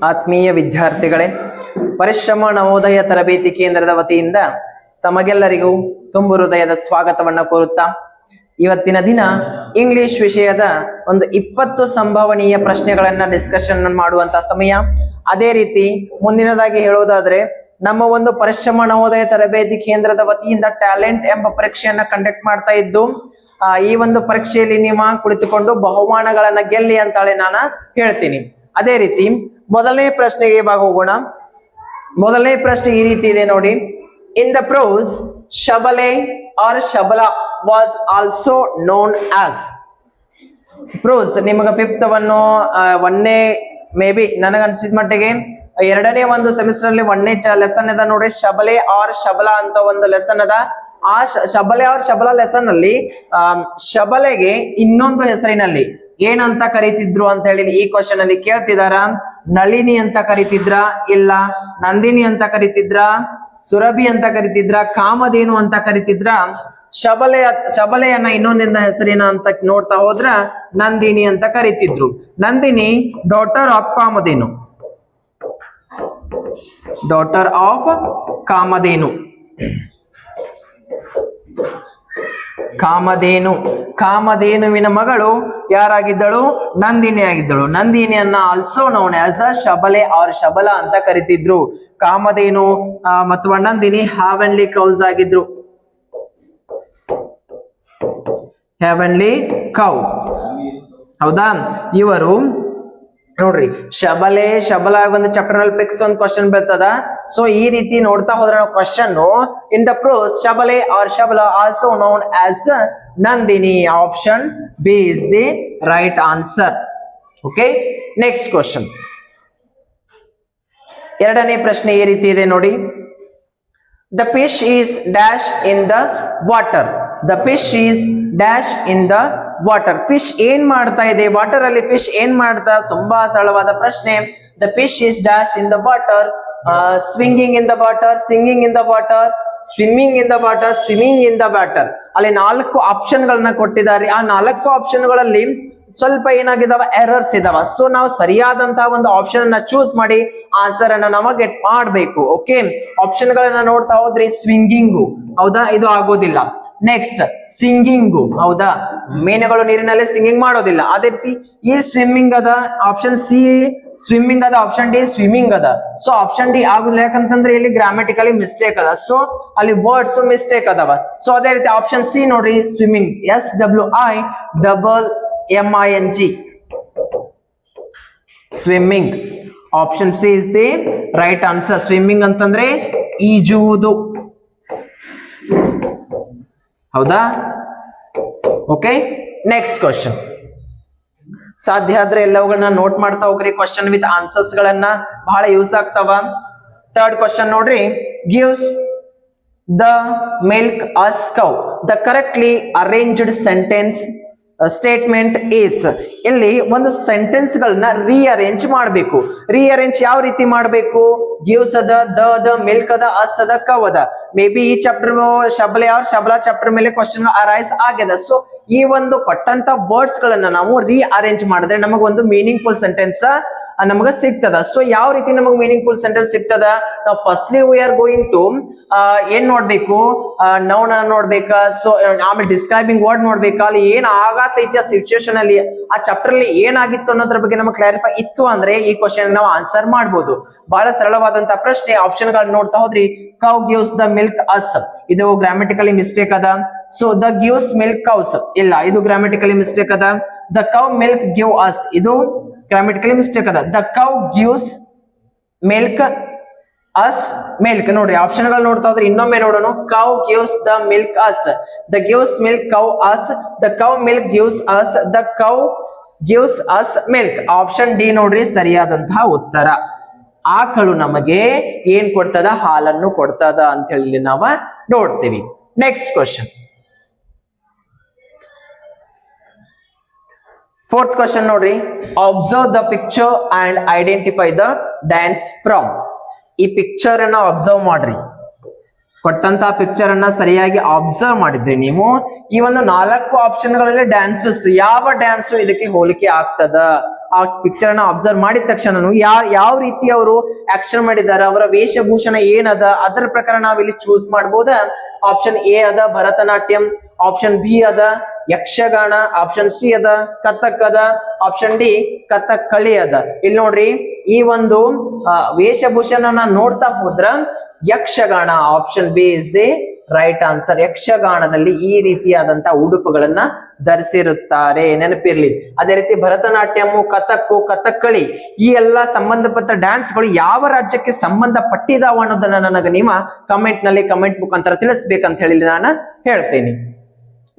ಆತ್ಮೀಯ ವಿದ್ಯಾರ್ಥಿಗಳೇ, ಪರಿಶ್ರಮ ನವೋದಯ ತರಬೇತಿ ಕೇಂದ್ರದ ವತಿಯಿಂದ ತಮಗೆಲ್ಲರಿಗೂ ತುಂಬು ಹೃದಯದ ಸ್ವಾಗತವನ್ನು ಕೋರುತ್ತಾ, ಇವತ್ತಿನ ದಿನ ಇಂಗ್ಲಿಷ್ ವಿಷಯದ ಒಂದು ಇಪ್ಪತ್ತು ಸಂಭವನೀಯ ಪ್ರಶ್ನೆಗಳನ್ನ ಡಿಸ್ಕಷನ್ ಮಾಡುವಂತ ಸಮಯ. ಅದೇ ರೀತಿ ಮುಂದಿನದಾಗಿ ಹೇಳೋದಾದ್ರೆ, ನಮ್ಮ ಒಂದು ಪರಿಶ್ರಮ ನವೋದಯ ತರಬೇತಿ ಕೇಂದ್ರದ ವತಿಯಿಂದ ಟ್ಯಾಲೆಂಟ್ ಎಂಬ ಪರೀಕ್ಷೆಯನ್ನ ಕಂಡಕ್ಟ್ ಮಾಡ್ತಾ ಇದ್ದು ಈ ಒಂದು ಪರೀಕ್ಷೆಯಲ್ಲಿ ನಿಮ್ಮ ಕುಳಿತುಕೊಂಡು ಬಹುಮಾನಗಳನ್ನ ಗೆಲ್ಲಿ ಅಂತಾಳೆ ನಾನು ಹೇಳ್ತೀನಿ. ಅದೇ ರೀತಿ ಮೊದಲನೇ ಪ್ರಶ್ನೆಗೆ ಇವಾಗ ಹೋಗೋಣ ಮೊದಲನೇ ಪ್ರಶ್ನೆ ಈ ರೀತಿ ಇದೆ ನೋಡಿ. In the prose Shabale or Shabala was also known as prose ನಿಮಗೆ ಫಿಫ್ತ್ ಅನ್ನು ಒನ್ನೇ ಮೇ ಬಿ ನನಗನ್ಸಿದ ಮಟ್ಟಿಗೆ, ಎರಡನೇ ಒಂದು ಸೆಮಿಸ್ಟರ್ ಅಲ್ಲಿ ಚ ಲೆಸನ್ ಅದ ನೋಡಿ. ಶಬಲೆ ಆರ್ ಶಬಲ ಅಂತ ಒಂದು ಲೆಸನ್ ಅದ. ಆ ಶಬಲೆ ಆರ್ ಶಬಲ ಲೆಸನ್ ಅಲ್ಲಿ ಶಬಲೆಗೆ ಇನ್ನೊಂದು ಹೆಸರಿನಲ್ಲಿ ಏನಂತ ಕರೀತಿದ್ರು ಅಂತ ಹೇಳಿ ಈ ಕ್ವಶನ್ ಅಲ್ಲಿ ಕೇಳ್ತಿದಾರ? ನಳಿನಿ ಅಂತ ಕರಿತಿದ್ರ? ಇಲ್ಲ. ನಂದಿನಿ ಅಂತ ಕರಿತಿದ್ರ? ಸುರಭಿ ಅಂತ ಕರಿತಿದ್ರ? ಕಾಮಧೇನು ಅಂತ ಕರಿತಿದ್ರ? ಶಬಲೆ, ಶಬಲೆಯನ್ನ ಇನ್ನೊಂದಿನ ಹೆಸರಿನ ಅಂತ ನೋಡ್ತಾ ಹೋದ್ರ ನಂದಿನಿ ಅಂತ ಕರಿತಿದ್ರು. Nandini daughter of Kamadhenu. Daughter of Kamadhenu. Kamadhenu. ಕಾಮಧೇನುವಿನ ಮಗಳು ಯಾರಾಗಿದ್ದಳು? ನಂದಿನಿ ಆಗಿದ್ದಳು ನಂದಿನಿಯನ್ನ also known as a Shabale or Shabala ಅಂತ ಕರಿತಿದ್ರು. ಕಾಮಧೇನು ಮತ್ತು ನಂದಿನಿ ಹ್ಯಾವನ್ಲಿ ಕೌಸ್ ಆಗಿದ್ರು. ಹ್ಯಾವನ್ಲಿ ಕೌ ಹೌದಾ? ಇವರು ನೋಡ್ರಿ, ಶಬಲೆ ಶಬಲ ಒಂದು ಚಾಪ್ಟರ್ನಲ್ಲಿ ಪಿಕ್ಸ್ ಒಂದು ಕ್ವಶನ್ ಬರ್ತದ. ಸೊ ಈ ರೀತಿ ನೋಡ್ತಾ ಹೋದ್ರೆ ನಾವು question in the prose Shabale or Shabala also known as Nandini. Option B is the right answer okay next question ಎರಡನೇ ಪ್ರಶ್ನೆ ಈ ರೀತಿ ಇದೆ ನೋಡಿ. The fish is dash in the water the fish is dash in the water fish ಏನ್ ಮಾಡ್ತಾ ಇದೆ? Water ಅಲ್ಲಿ ಫಿಶ್ ಏನ್ ಮಾಡ್ತಾ? ತುಂಬಾ ಸರಳವಾದ ಪ್ರಶ್ನೆ. The fish is dash in the water swinging in the water singing in the water swimming in the water swimming in the water ಅಲ್ಲಿ ನಾಲ್ಕು ಆಪ್ಷನ್ ಗಳನ್ನ ಕೊಟ್ಟಿದ್ದಾರೆ. ಆ ನಾಲ್ಕು ಆಪ್ಷನ್ಗಳಲ್ಲಿ ಸ್ವಲ್ಪ ಏನಾಗಿದಾವ? ಎರರ್ಸ್ ಇದಾವ. ಸೊ ನಾವು ಸರಿಯಾದಂತಹ ಒಂದು ಆಪ್ಷನ್ ಅನ್ನ ಚೂಸ್ ಮಾಡಿ ಆನ್ಸರ್ ಅನ್ನ ನಾವು ಗೆಟ್ ಮಾಡಬೇಕು ಓಕೆ ಆಪ್ಷನ್ ಗಳನ್ನ ನೋಡ್ತಾ ಹೋದ್ರೆ ಸ್ವಿಂಗಿಂಗು ಹೌದಾ? ಇದು ಆಗೋದಿಲ್ಲ. ನೆಕ್ಸ್ಟ್ ಸಿಂಗಿಂಗು ಹೌದಾ? ಮೀನುಗಳು ನೀರಿನಲ್ಲಿ ಸಿಂಗಿಂಗ್ ಮಾಡೋದಿಲ್ಲ. ಅದೇ ರೀತಿ ಈ ಸ್ವಿಮ್ಮಿಂಗ್ ಅದ ಆಪ್ಷನ್ ಸಿ ಸ್ವಿಮ್ಮಿಂಗ್ ಅದ ಆಪ್ಷನ್ ಡಿ ಸ್ವಿಮ್ಮಿಂಗ್ ಅದ. ಸೊ ಆಪ್ಷನ್ ಡಿ ಆಗುದಿಲ್ಲ. ಯಾಕಂತಂದ್ರೆ ಇಲ್ಲಿ ಗ್ರಾಮೆಟಿಕಲಿ ಮಿಸ್ಟೇಕ್ ಅದ. ಸೊ ಅಲ್ಲಿ ವರ್ಡ್ಸ್ ಮಿಸ್ಟೇಕ್ ಅದಾವ. ಸೊ ಅದೇ ರೀತಿ ಆಪ್ಷನ್ ಸಿ ನೋಡ್ರಿ swimming S W I double M I N G swimming option C is the right answer swimming ಅಂತಂದ್ರೆ ಈಜುವುದು. ಹೌದಾ? ಓಕೆ ನೆಕ್ಸ್ಟ್ ಕ್ವಶನ್ ಸಾಧ್ಯ ಆದ್ರೆ ಎಲ್ಲವುಗಳನ್ನ ನೋಟ್ ಮಾಡ್ತಾ ಹೋಗ್ರಿ ಕ್ವಶನ್ ವಿತ್ ಆನ್ಸರ್ಸ್ ಗಳನ್ನ ಬಹಳ ಯೂಸ್ ಆಗ್ತಾವ. ಥರ್ಡ್ ಕ್ವಶನ್ ನೋಡ್ರಿ gives the milk us cow the correctly arranged sentence statement is ಇಲ್ಲಿ ಒಂದು ಸೆಂಟೆನ್ಸ್ ಗಳನ್ನ ರೀಅರೇಂಜ್ ಮಾಡಬೇಕು. ರೀಅರೇಂಜ್ ಯಾವ ರೀತಿ ಮಾಡಬೇಕು? ಗಿವ್ಸ್ ಅದ ದ ದ ಮಿಲ್ಕ್ ಅದ ಅಸ್ ಅದ ಕವ್ ಅದ ಮೇ ಬಿ ಈ ಚಾಪ್ಟರ್ ಶಬಲ ಅವ್ರ ಶಬಲ ಚಾಪ್ಟರ್ ಮೇಲೆ ಕ್ವಶನ್ ಅರೈಸ್ ಆಗ್ಯದ. ಸೊ ಈ ಒಂದು ಕೊಟ್ಟಂತ ವರ್ಡ್ಸ್ ಗಳನ್ನ ನಾವು ರೀಅರೇಂಜ್ ಮಾಡಿದ್ರೆ ನಮಗೆ ಒಂದು ಮೀನಿಂಗ್ಫುಲ್ ಸೆಂಟೆನ್ಸ್ ನಮಗ ಸಿಗ್ತದ. ಸೊ ಯಾವ ರೀತಿ ನಮಗ್ ಮೀನಿಂಗ್ಫುಲ್ ಸೆಂಟೆನ್ಸ್ ಸಿಗ್ತದ? ನಾವು firstly we are going to ಏನ್ ನೋಡ್ಬೇಕು? ನೌನ ನೋಡ್ಬೇಕಾ? ಸೊ ಆಮೇಲೆ ಡಿಸ್ಕ್ರೈಬಿಂಗ್ ವರ್ಡ್ ನೋಡ್ಬೇಕಾ? ಅಲ್ಲಿ ಏನ್ ಆಗತೈತಿ ಆ ಸಿಚುಯೇಷನ್ ಅಲ್ಲಿ? ಆ ಚಾಪ್ಟರ್ ಅಲ್ಲಿ ಏನಾಗಿತ್ತು ಅನ್ನೋದ್ರ ಬಗ್ಗೆ ನಮಗೆ ಕ್ಲಾರಿಫೈ ಇತ್ತು ಅಂದ್ರೆ ಈ ಕ್ವಶನ್ ನಾವು ಆನ್ಸರ್ ಮಾಡ್ಬೋದು. ಬಹಳ ಸರಳವಾದಂತ ಪ್ರಶ್ನೆ ಆಪ್ಷನ್ ಗಳನ್ನ ನೋಡ್ತಾ ಹೋದ್ರಿ. Cow gives the milk us ಇದು ಗ್ರಾಮೆಟಿಕಲಿ ಮಿಸ್ಟೇಕ್ ಅದ. So the gives milk cows ಇಲ್ಲ, ಇದು ಗ್ರಾಮೆಟಿಕಲಿ ಮಿಸ್ಟೇಕ್ ಅದ. The cow milk give us ಇದು ಗ್ರಾಮೆಟಿಕಲಿ ಮಿಸ್ಟೇಕ್ ಅದ. The cow gives milk us milk ನೋಡ್ರಿ ಆಪ್ಷನ್ಗಳು ನೋಡ್ತಾ ಇದ್ರೆ ಇನ್ನೊಮ್ಮೆ ನೋಡೋಣ. Cow gives the milk us the gives milk cow us the cow milk gives us the cow gives us milk option D ನೋಡ್ರಿ, ಸರಿಯಾದಂತಹ ಉತ್ತರ. ಆಕಳು ನಮಗೆ ಏನ್ ಕೊಡ್ತದ? ಹಾಲನ್ನು ಕೊಡ್ತದ ಅಂತ ಹೇಳಿ ನಾವ ನೋಡ್ತೀವಿ. ನೆಕ್ಸ್ಟ್ ಕ್ವಶನ್ ಫೋರ್ತ್ ಕ್ವಶನ್ ನೋಡ್ರಿ. Observe the picture and identify the dance from ಈ ಪಿಕ್ಚರ್ ಅನ್ನ ಅಬ್ಸರ್ವ್ ಮಾಡ್ರಿ. ಕೊಟ್ಟಂತ ಪಿಕ್ಚರ್ ಅನ್ನ ಸರಿಯಾಗಿ ಅಬ್ಸರ್ವ್ ಮಾಡಿದ್ರಿ ನೀವು. ಈ ಒಂದು ನಾಲ್ಕು ಆಪ್ಷನ್ಗಳಲ್ಲಿ ಡ್ಯಾನ್ಸಸ್ ಯಾವ ಡ್ಯಾನ್ಸ್ ಇದಕ್ಕೆ ಹೋಲಿಕೆ ಆಗ್ತದ? ಆ ಪಿಕ್ಚರ್ ಅನ್ನ ಅಬ್ಸರ್ವ್ ಮಾಡಿದ ತಕ್ಷಣ ಯಾವ ಯಾವ ರೀತಿ ಅವರು ಆಕ್ಷನ್ ಮಾಡಿದಾರ, ಅವರ ವೇಷಭೂಷಣ ಏನದ, ಅದರ ಪ್ರಕಾರ ನಾವಿಲ್ಲಿ ಚೂಸ್ ಮಾಡಬಹುದ ಆಪ್ಷನ್ ಎ ಅದ ಭರತನಾಟ್ಯಂ ಆಪ್ಷನ್ ಬಿ ಅದ, ಯಕ್ಷಗಾನ. ಆಪ್ಷನ್ ಸಿ ಅದ, ಕಥಕ್ ಅದ. ಆಪ್ಷನ್ ಡಿ ಕಥಕ್ ಕಳಿ ಅದ. ಇಲ್ಲಿ ನೋಡ್ರಿ, ಈ ಒಂದು ವೇಷಭೂಷಣನ ನೋಡ್ತಾ ಹೋದ್ರ Yakshagana option B is the right answer ಯಕ್ಷಗಾನದಲ್ಲಿ ಈ ರೀತಿಯಾದಂತ ಉಡುಪುಗಳನ್ನ ಧರಿಸಿರುತ್ತಾರೆ. ನೆನಪಿರ್ಲಿ. ಅದೇ ರೀತಿ ಭರತನಾಟ್ಯಮು, ಕಥಕ್ಕು ಕಥಕ್ಕಳಿ ಈ ಎಲ್ಲಾ ಸಂಬಂಧಪಟ್ಟ ಡ್ಯಾನ್ಸ್ಗಳು ಯಾವ ರಾಜ್ಯಕ್ಕೆ ಸಂಬಂಧ ಪಟ್ಟಿದಾವ ಅನ್ನೋದನ್ನ ನನಗೆ ನಿಮ್ಮ ಕಮೆಂಟ್ನಲ್ಲಿ ಕಮೆಂಟ್ ಮುಖಾಂತರ ತಿಳಿಸ್ಬೇಕಂತ ಹೇಳಿ ನಾನು ಹೇಳ್ತೇನೆ.